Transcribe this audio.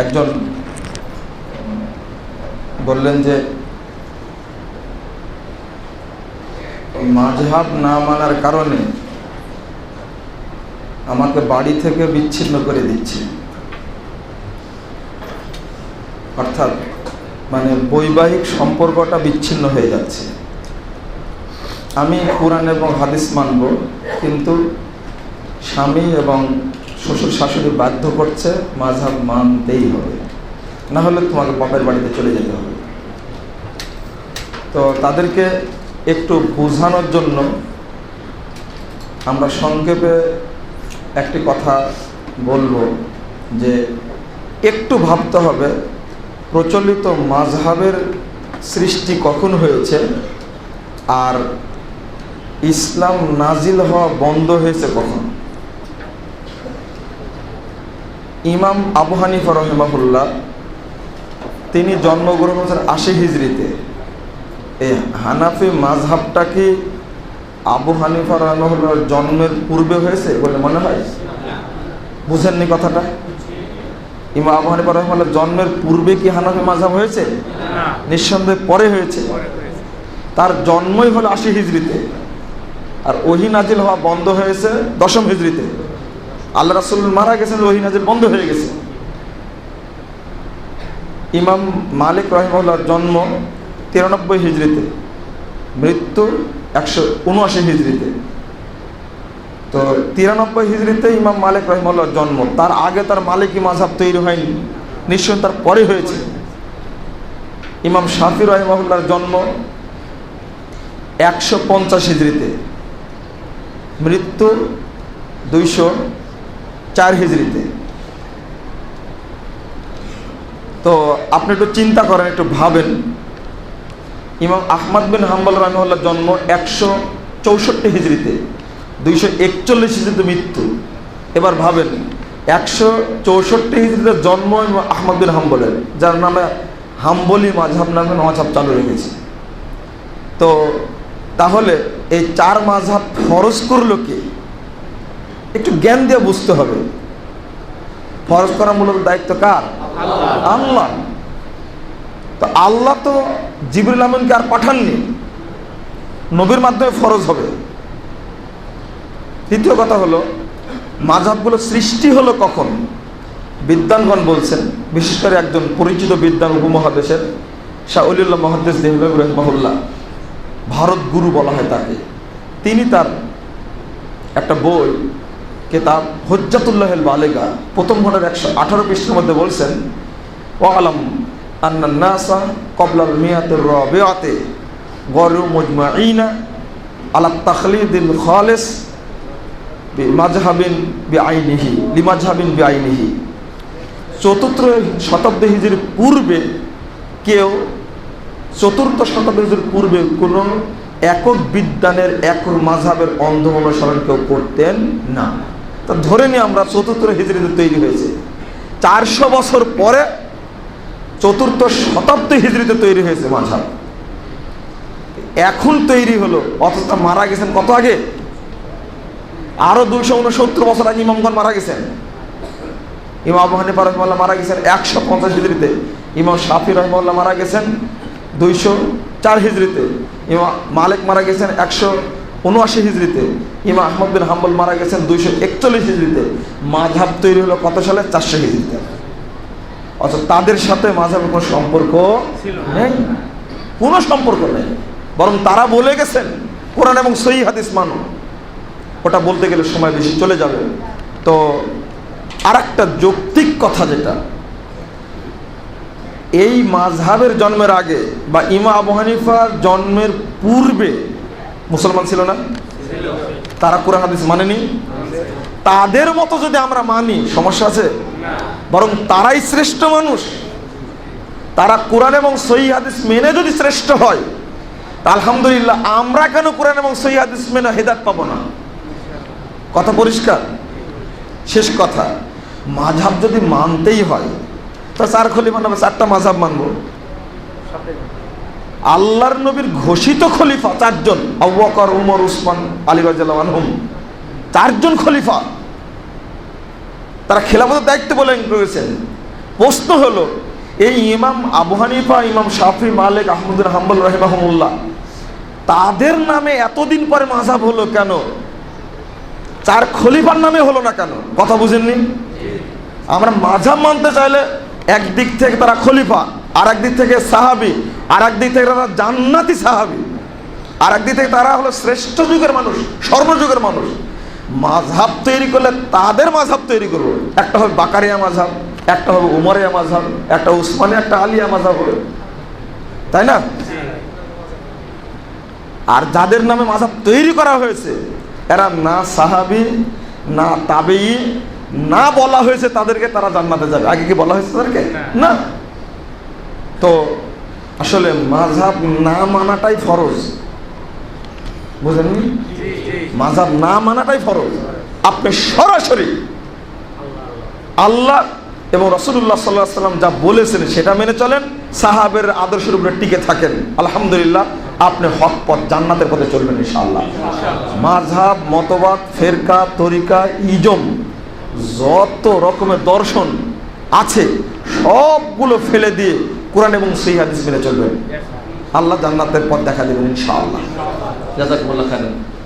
একজন বললেন যে, মাঝহাব না মানার কারণে আমাকে বাড়ি থেকে বিচ্ছিন্ন করে দিচ্ছে। অর্থাৎ মানে বৈবাহিক সম্পর্কটা বিচ্ছিন্ন হয়ে যাচ্ছে। আমি কোরআন এবং হাদিস মানব, কিন্তু স্বামী এবং শ্বশুর শাশুড়ি বাধ্য করছে, মাঝহাব মানতেই হবে। না হলে তোমাকে বাপের বাড়িতে চলে যেতে হবে। তো তাদেরকে একটু বোঝানোর জন্য আমরা সংক্ষেপে একটি কথা বলব যে একটু ভাবতে হবে, প্রচলিত মাঝহাবের সৃষ্টি কখন হয়েছে আর ইসলাম নাজিল হওয়া বন্ধ হয়েছে কখন? ইমাম আবু হানিফা রহমাহুল্লাহ তিনি জন্মগ্রহণ করেছেন আশি হিজড়িতে। এই হানাফি মাঝহাবটা কি আবু হানিফা রহমাহুল্লাহর জন্মের পূর্বে হয়েছে বলে মনে হয়? বুঝেননি কথাটা? ইমাম আবু হানিফা রহমাল্লাহ জন্মের পূর্বে কি হানাফি মাঝহাব হয়েছে? নিঃসন্দেহে পরে হয়েছে। তার জন্মই হলো আশি হিজড়িতে। আর ওহি নাজিল হওয়া বন্ধ হয়েছে দশম হিজড়িতে। আল্লাহ রাসুল মারা গেছেন ওহি নাজিল বন্ধ হয়ে গেছে। ইমাম মালিক রহমুল্লাহর জন্ম তিরানব্বই হিজড়িতে, মৃত্যু একশো উনআশি হিজড়িতে। তো তিরানব্বই হিজড়িতে ইমাম মালিক রহমুল্লাহর জন্ম, তার আগে তার মালিকই মাঝহাব তৈরি হয়নি নিশ্চয় তার পরে হয়েছে। ইমাম শাফি রহমুল্লাহর জন্ম একশো পঞ্চাশ হিজড়িতে, মৃত্যু দুইশো চার হিজড়িতে। তো আপনি একটু চিন্তা করেন, একটু ভাবেন। ইমাম আহমদ বিন হাম্বল রহমুল্লাহ জন্ম একশো চৌষট্টি হিজড়িতে, দুইশো একচল্লিশ হিজড়িতে মৃত্যু। এবার ভাবেন, একশো চৌষট্টি হিজড়িতে জন্ম ইমাম আহমদ বিন হাম্বলের, যার নামে হাম্বলি মাঝহাব নামে মাঝহাব চালু রেখেছে। তো তাহলে এই চার মাঝহাব ফরজ করল কে? একটু জ্ঞান দিয়ে বুঝতে হবে। ফরজ করা মূলত দায়িত্ব কার? আল্লাহ। তো আল্লাহ তো জিবরুল আমিনকে আর পাঠাননি। নবীর মাধ্যমে ফরজ হবে। তৃতীয় কথা হলো মাঝহাবগুলো সৃষ্টি হলো কখন? বিদ্যানগণ বলছেন, বিশেষ করে একজন পরিচিত বিদ্যান উপমহাদেশের শাহ অলিউল্লাহ মহাদেশ দেহলব রহমাহুল্লাহ, ভারত গুরু বলা হয় তাকে। তিনি তার একটা বই কেতাব হজ্জাতুল্লাহেল বালেগা, প্রথম ঘরের একশো আঠারো পৃষ্ঠের মধ্যে বলছেন ও আলম আন্নাসা কবলাল মিয়াতের রবেয়াতে গরু মুজমাইনা আলা তাখলিদিল খালেস মাজহাবিন বি আইনিহি লিমাজহাবিন বি আইনিহি চতুর্থ শতাব্দী হিজের পূর্বে কেউ, চতুর্থ শতাব্দী হিজের পূর্বে কোনো একক বিদ্যানের একক মাঝহাবের অন্ধ অনুসরণ কেউ করতেন না। তা ধরে নিয়ে আমরা চতুর্থ হিজড়িতে তৈরি হয়েছে। চারশো বছর পরে চতুর্থ শতাব্দী হিজড়িতে তৈরি হয়েছে মাঝহাব এখন তৈরি হলো, অথচ মারা গেছেন কত আগে? আরও দুইশো উনসত্তর বছর আগে ইমামগণ মারা গেছেন। ইমাম আবু হানিফা রহমাল্লাহ মারা গেছেন একশো পঞ্চাশ হিজড়িতে ইমাম শাফি রহমাল্লাহ মারা গেছেন দুইশো চার হিজড়িতে ইমাম মালিক মারা গেছেন একশো উনআশি হিজড়িতে ইমাম আহমদ বিন হাম্বল মারা গেছেন দুইশো একচল্লিশ হিজড়িতে। মাঝাব তৈরি হলো কত সালে? চারশো হিজড়িতে। অর্থাৎ তাদের সাথে মাঝাবের কোনো সম্পর্ক নেই। কোনো সম্পর্ক নেই। বরং তারা বলে গেছেন কোরআন এবং সহি হাদিস মানো। ওটা বলতে গেলে সময় বেশি চলে যাবে। তো আর একটা যৌক্তিক কথা যেটা এই মাঝহাবের জন্মের আগে বা ইমা আবু হানিফার জন্মের পূর্বে মুসলমান ছিল না? তারা কোরআন, হাদিস মানেনি? তাদের মতো যদি আমরা মানি, সমস্যা আছে? বরং তারাই শ্রেষ্ঠ মানুষ। তারা কোরআন এবং সহি হাদিস মেনে যদি শ্রেষ্ঠ হয় আলহামদুলিল্লাহ আমরা কেন কোরআন এবং সহি হাদিস মেনে হেদাত পাবো না? কথা পরিষ্কার? শেষ কথা। মাঝাব যদি মানতেই হয়, তো চার খলিফা নামে চারটা মাঝাব মানবো। আল্লাহর নবীর ঘোষিত খলিফা চারজন, আব্বাকর, উমর, উসমান, আলী রাজুম চারজন খলিফা। তারা খেলাফতের দায়িত্ব বলে রয়েছেন। প্রশ্ন হলো, এই ইমাম আবু হানিফা, ইমাম শাফি, মালিক, আহমদুল হাম্বুল রহিমাহমুল্লাহ, তাদের নামে এতদিন পরে মাঝাব হলো কেন? চার খলিফার নামে হলো না কেন? কথা বুঝেননি? আমরা মাঝাব মানতে চাইলে একদিক থেকে তারা খলিফা আর একদিক থেকে সাহাবি আর একদিক থেকে তারা জান্নাতি সাহাবি। আর একদিক থেকে তারা হলো শ্রেষ্ঠ যুগের মানুষ সর্বযুগের মানুষ। মাঝহাব তৈরি করলে তাদের মাঝহাব তৈরি করব একটা হবে বাকারিয়া মাঝহাব একটা হবে উমরিয়া মাঝহাব একটা উসমানিয়া একটা আলিয়া মাঝহাব হবে। তাই না? আর যাদের নামে মাঝহাব তৈরি করা হয়েছে এরা না সাহাবি না তাবেই না বলা হয়েছে তাদেরকে তারা জান্নাতে যাবে। আগে কি বলা হয়েছে তাদেরকে? না। তো আসলে মাঝহাব না মানাটাই ফরজ। বুঝেননি মাঝহাব না মানাটাই ফরজ। আপনি সরাসরি আল্লাহ এবং রসুল্লাহ সাল্লাহ সাল্লাম যা বলেছেন সেটা মেনে চলেন, সাহাবের আদর্শের উপরে টিকে থাকেন। আলহামদুলিল্লাহ, আপনি হক পথ জান্নাতের পথে চলবেন ইনশাআল্লাহ। মাঝহাব, মতবাদ, ফেরকা, তরিকা, ইজম, যত রকমের দর্শন আছে, সবগুলো ফেলে দিয়ে কোরআন এবং সেই হাদিস মেনে চলবেন। আল্লাহ জান্নাতের পথ দেখা দেবেন ইনশাআল্লাহ। জাজাকুমুল্লাহ খাইরান।